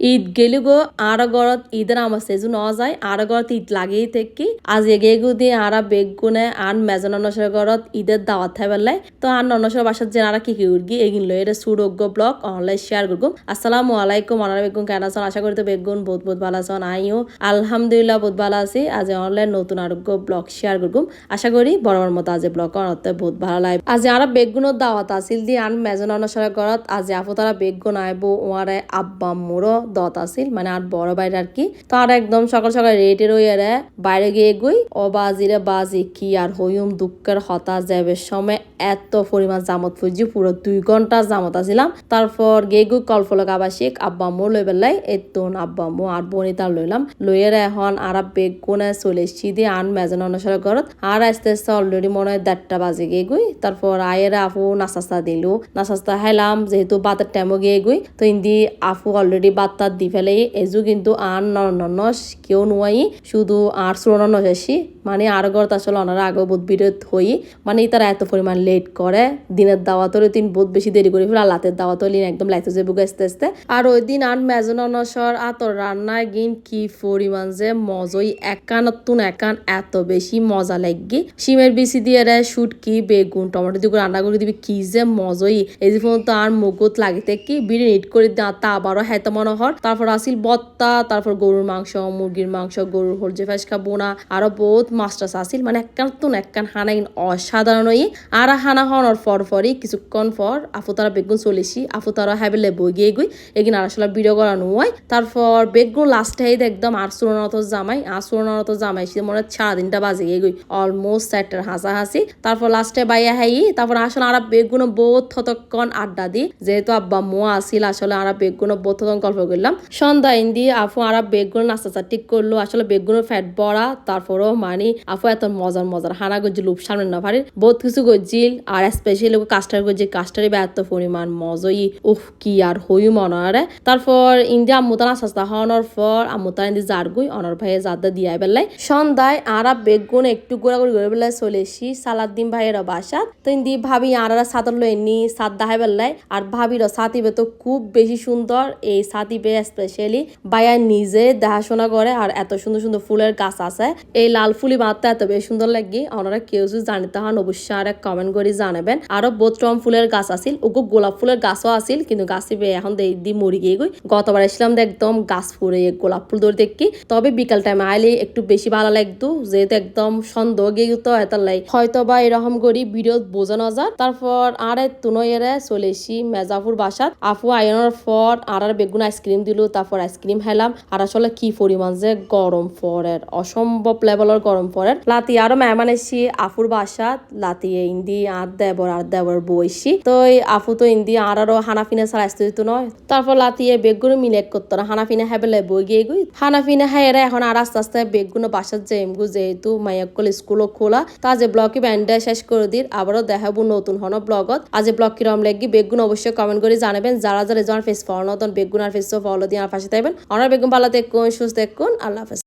ঈদ গেলি গো আর গরত ঈদের আমার সেজু ন যায়। আর গরত ঈদ লাগেই থেকে। আজ এগে গু দিয়ে আর বেগুনে আর মেজন ননসর গরত ঈদের দাওয়াত বেলাই তো আর ননসর বাসার যে আর কি কি উর্গি, এগিন লই এটা সুরোগ্য ব্লগ অনলাইন শেয়ার করগুম। আসসালামু আলাইকুম, আনারা বেগুন কেন আছেন? আশা করি তো বেগুন বহুত বহুত ভালো আছেন। আইও, আলহামদুলিল্লাহ বহুত ভালো আছি। আজ অনলাইন নতুন আরোগ্য ব্লগ শেয়ার করগুম। আশা করি বরাবর মতো আজ ব্লগ অনতে বহুত ভালো লাগে আজ আর বেগুনের দাওয়াত আছিল দি আর মেজন ননসর গরত আজ আপু তারা বেগুন আইব ওয়ারে আব্বা মোরো দত আছিল মানে আর বড় বাইরে আর কি। তো আর একদম সকাল সকাল রেটে রইয়ারে বাইরে গিয়ে গই, ও বাজিরে বাজি, কি আর হইম, দুঃখের হতাশ যাবে। সময় এত পরিমাণ জামত ফুজি, পুরো দুই ঘণ্টা জামত আছিলাম। তারপর গে গই কলফলক আবাসিক, আব্বা মো লই বেলাই এতন আব্বা মো আর বনিতা লইলাম। লইয়ের এখন আর বেগ কোনে চলে দিয়ে আন মেজন অনুসারে ঘরত। আর আস্তে আস্তে অলরেডি মনে হয় দেড়টা বাজে গিয়ে গই। তারপর আয়ের আফু নাস্তা দিলু। নাস্তা খাইলাম, যেহেতু বাতের টাইমও গিয়ে গই, তো ইন্দি আফু অলরেডি বাত্তা দি ফেলে এজু কিন্তু আর ননস কেউ নুয়াই শুধু আর সুরন শেষি মানে আর গড় আসলে ওনারা আগেও বহুত বিরত হই মানে তারা এত পরিমাণ লেট করে দিনের দাওয়াতরে তিন বহুত বেশি দেরি করে ফেলে রাতের দাওয়াত হলে একদম লাইতে যাব আস্তে আস্তে। আর ওই দিন আর মেজন অনসর আর তোর রান্নায় গিন কি পরিমাণ যে মজই একান তুন একান এত বেশি মজা লাগি। সিমের বিচি দিয়ে রে শুটকি বেগুন, টমেটো দিয়ে রান্না করে দিবি, কি যে মজই। এই যে আর মগত লাগিতে কি বিড়ি নিট করে দেওয়া তা আবারও হেতে মনে হর তারপর আসিল বত্তা, তারপর গরুর মাংস, মুরগির মাংস, গরুর হলজে ফাঁসকা, বোনা, আরও বহুত মাছ আসিল। মানে একখান তুন একখান হানা ইন অসাধারণই। আর হানা হওয়ার পর পরই, কিছুক্ষণ পর আফু তারা বেগুন চলেছি আফু তারা হ্যাবেলে বই গিয়ে গুই। এগিন আর আসলে ভিডিও করানো হয়। তারপর বেগুন লাস্টে এই একদম আর সুরনত জামাই আর সুরনত জামাই, সে মনে সারা দিনটা বাজে গিয়ে গুই। অলমোস্ট চারটার হাসা হাসি তারপর লাস্টে বাইয়া হাই, তারপর আসলে আর বেগুন বহুত ততক্ষণ আড্ডা দি যেহেতু আব্বা মোয়া আসিল, আসলে আর বেগুন বহুত ততক্ষণ গল্প করলাম। সন্ধ্যা ইন্দি আফু আর বেগুন নাস্তা ঠিক করল। আসলে বেগুনের ফ্যাট বড়া, তারপরও মানে আফু এত মজার মজার। হানা গজি লুপ সামনে না পারে বহুত কিছু গজিল আর স্পেশালি কাস্টার গজি কাস্টারে এত পরিমাণ মজই। উফ, কি আর হই মনারে তারপর ইন্দি আম্মুতা নাস্তা হওয়ানোর পর আম্মুতা ইন্দি জার গুই অনর ভাইয়ে জাদা দিয়াই বেলাই সন্ধ্যায় আর বেগুন একটু গোড়াগুড়ি করে বেলায় চলে এসি। সালাদ দিন ভাইয়ের বাসাত। তো ইন্দি ভাবি আর সাদর লই নি সাদ দাহাই বেলায়। আর ভাবির সাতিবে তো খুব বেশি সুন্দর। এই সাতিবে স্পেশালি বায়া নিজে দেখাশোনা করে আর এত সুন্দর সুন্দর ফুলের গাছ আছে। এই লাল ফুলি মাত্রা এত বেশি সুন্দর লাগে, ওনারা কেউ যদি জানিতে হন অবশ্যই আর কমেন্ট করে জানাবেন। আরও বোতরম ফুলের গাছ আছিল, ওগো গোলাপ ফুলের গাছও আছিল, কিন্তু গাছে এখন দি মরি গিয়ে গই। গতবার এসলাম তো একদম গাছ ফুরে গোলাপ ফুল ধরে দেখি, তবে বিকাল টাইমে আইলে একটু বেশি ভালো লাগতো, যেহেতু একদম সন্দেহ গিয়ে তো এত লাই। হয়তো বা এরকম করি ভিডিও বোঝানো যায় তারপর আর তুনো এরে চলে এসি মেজাফুর বাসাত আফু আয়নের পর আর আর বেগুন আইসক্রিম দিল, তারপর আইসক্রিম খাইলাম আর আসলে কি পরিমাণ যে গরম পরের অসম্ভব লেভেলের গরম পরের লাতি আরও মেহমান এসি আফুর বাসাত লাতি ইন্দি আর দেবর আর দেবর বইসি। তো আফু তো ইন্দি আর আরও হানাফিনা ছাড়া আসতে দিত নয়। তারপর লাতিয়ে বেগুন মিলেক করতো না, হানাফিনা হেবেলে বই গিয়ে গুই। হানাফিনা হাইরা এখন আর আস্তে আস্তে বেগুন বাসার যে এমগু যেহেতু মাইয়াকল স্কুলও খোলা। তা যে ব্লগে ব্যান্ডে শেষ করে দির আবারও দেখাবো নতুন হন ব্লগত। আজ ব্লগ কিরম লাগি? বেগুন অবশ্যই কমেন্ট করে জানাবেন। যারা যারা ফেস ফলো নতুন বেগুন আর ফেস ফলো দিয়ে আমার পাশে থাকবেন। অনার বেগুন ভালো দেখুন সুস্থ দেখুন আল্লাহ হাফেজ।